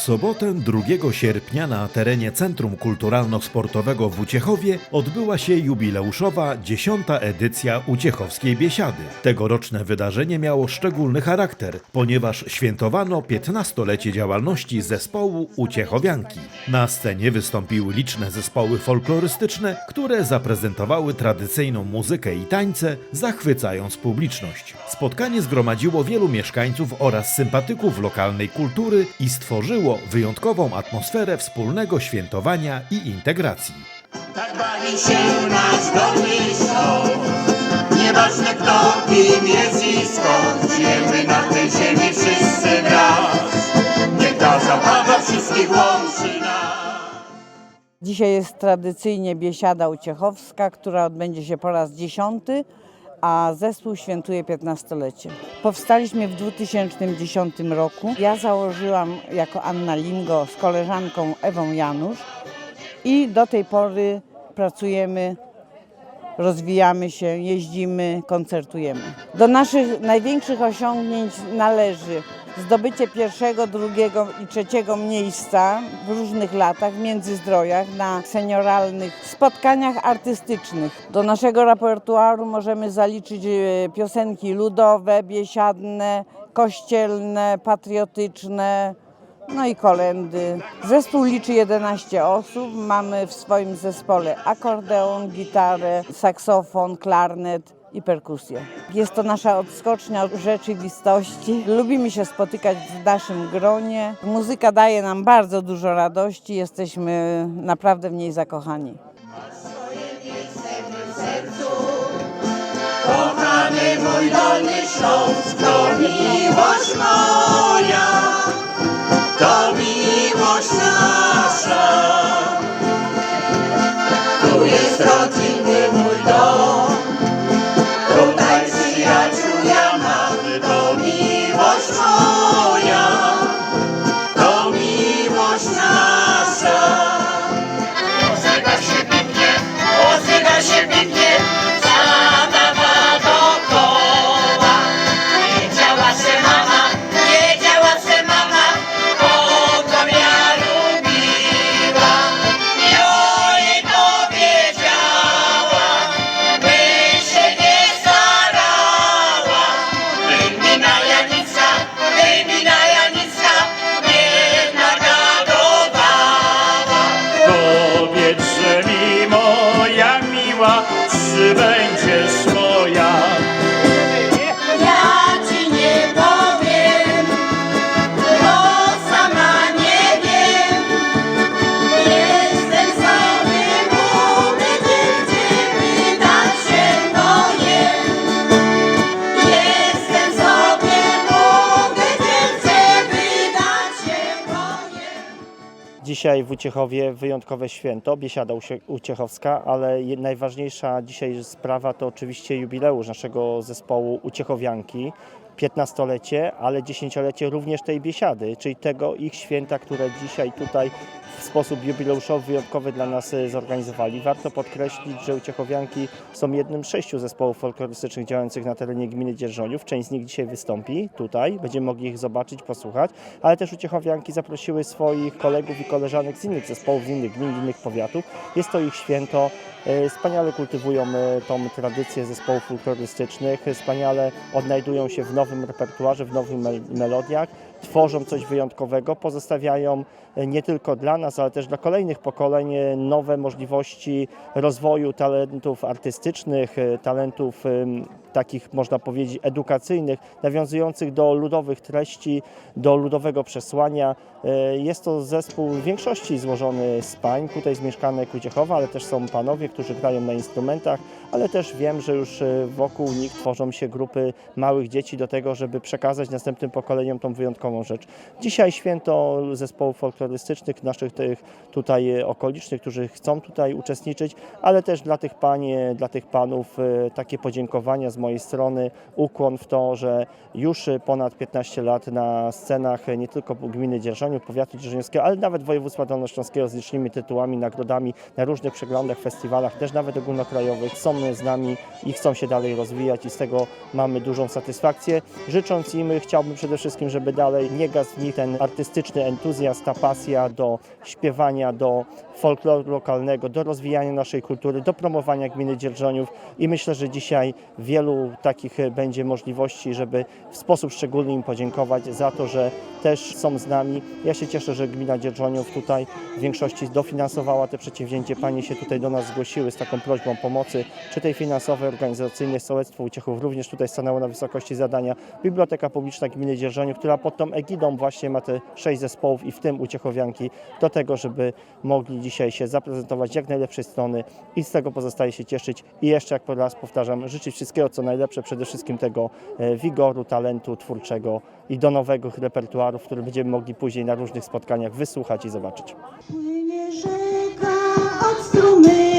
sobotę 2 sierpnia na terenie Centrum Kulturalno-Sportowego w Uciechowie odbyła się jubileuszowa 10. edycja Uciechowskiej Biesiady. Tegoroczne wydarzenie miało szczególny charakter, ponieważ świętowano 15-lecie działalności zespołu Uciechowianki. Na scenie wystąpiły liczne zespoły folklorystyczne, które zaprezentowały tradycyjną muzykę i tańce, zachwycając publiczność. Spotkanie zgromadziło wielu mieszkańców oraz sympatyków lokalnej kultury i stworzyło wyjątkową atmosferę wspólnego świętowania i integracji. Tak bawi się nasz dobry. Nieważne kto, kim jest i skąd, żyjemy na tej ziemi wszyscy wraz. Niech ta zabawa wszystkich łączy nas. Dzisiaj jest tradycyjnie biesiada uciechowska, która odbędzie się po raz dziesiąty, a zespół świętuje 15-lecie. Powstaliśmy w 2010 roku. Ja założyłam jako Anna Lingo z koleżanką Ewą Janusz i do tej pory pracujemy, rozwijamy się, jeździmy, koncertujemy. Do naszych największych osiągnięć należy zdobycie pierwszego, drugiego i trzeciego miejsca w różnych latach w Międzyzdrojach na senioralnych spotkaniach artystycznych. Do naszego repertuaru możemy zaliczyć e, piosenki ludowe, biesiadne, kościelne, patriotyczne, no i kolendy. Zespół liczy 11 osób. Mamy w swoim zespole akordeon, gitarę, saksofon, klarnet i perkusję. Jest to nasza odskocznia od rzeczywistości. Lubimy się spotykać w naszym gronie. Muzyka daje nam bardzo dużo radości. Jesteśmy naprawdę w niej zakochani. Kochany mój dolny Śląsk, Dzisiaj w Uciechowie wyjątkowe święto, biesiada uciechowska, ale najważniejsza dzisiaj sprawa to oczywiście jubileusz naszego zespołu Uciechowianki. 15-lecie, ale 10-lecie również tej biesiady, czyli tego ich święta, które dzisiaj tutaj w sposób jubileuszowy, wyjątkowy dla nas e, zorganizowali. Warto podkreślić, że Uciechowianki są jednym z sześciu zespołów folklorystycznych działających na terenie gminy Dzierżoniów. Część z nich dzisiaj wystąpi tutaj, będziemy mogli ich zobaczyć, posłuchać, ale też Uciechowianki zaprosiły swoich kolegów i koleżanek z innych zespołów, z innych gmin, innych powiatów. Jest to ich święto. E, Wspaniale kultywują e, tą tradycję zespołów folklorystycznych, wspaniale odnajdują się w nowym repertuarze, w nowych mel- melodiach, tworzą coś wyjątkowego, pozostawiają e, nie tylko dla nas, ale też dla kolejnych pokoleń e, nowe możliwości rozwoju talentów artystycznych, e, talentów takich można powiedzieć edukacyjnych, nawiązujących do ludowych treści, do ludowego przesłania. Jest to zespół w większości złożony z pań, tutaj z mieszkanek Uciechowa, ale też są panowie, którzy grają na instrumentach, ale też wiem, że już wokół nich tworzą się grupy małych dzieci do tego, żeby przekazać następnym pokoleniom tą wyjątkową rzecz. Dzisiaj święto zespołów folklorystycznych, naszych tych tutaj okolicznych, którzy chcą tutaj uczestniczyć, ale też dla tych pań, e, dla tych panów e, takie podziękowania z mojej strony, ukłon w to, że już ponad 15 lat na scenach nie tylko gminy Dzierżoniów, powiatu dzierżoniowskiego, ale nawet województwa dolnośląskiego z licznymi tytułami, nagrodami na różnych przeglądach, festiwalach, też nawet ogólnokrajowych, są z nami i chcą się dalej rozwijać i z tego mamy dużą satysfakcję. Życząc im, chciałbym przede wszystkim, żeby dalej której nie gasł w nich ten artystyczny entuzjazm, ta pasja do śpiewania, do folkloru lokalnego, do rozwijania naszej kultury, do promowania gminy Dzierżoniów i myślę, że dzisiaj wielu takich będzie możliwości, żeby w sposób szczególny im podziękować za to, że też są z nami. Ja się cieszę, że gmina Dzierżoniów tutaj w większości dofinansowała te przedsięwzięcie. Panie się tutaj do nas zgłosiły z taką prośbą pomocy, czy tej finansowej, organizacyjnej. Sołectwo Uciechów również tutaj stanęło na wysokości zadania. Biblioteka Publiczna Gminy Dzierżoniów, która pod tą egidą właśnie ma te sześć zespołów i w tym Uciechowianki do tego, żeby mogli dzisiaj się zaprezentować jak najlepszej strony i z tego pozostaje się cieszyć. I jeszcze jak po raz powtarzam, życzyć wszystkiego co najlepsze, przede wszystkim tego e, wigoru, talentu twórczego i do nowego repertuaru, który będziemy mogli później na różnych spotkaniach wysłuchać i zobaczyć. Płynie rzeka od strumyka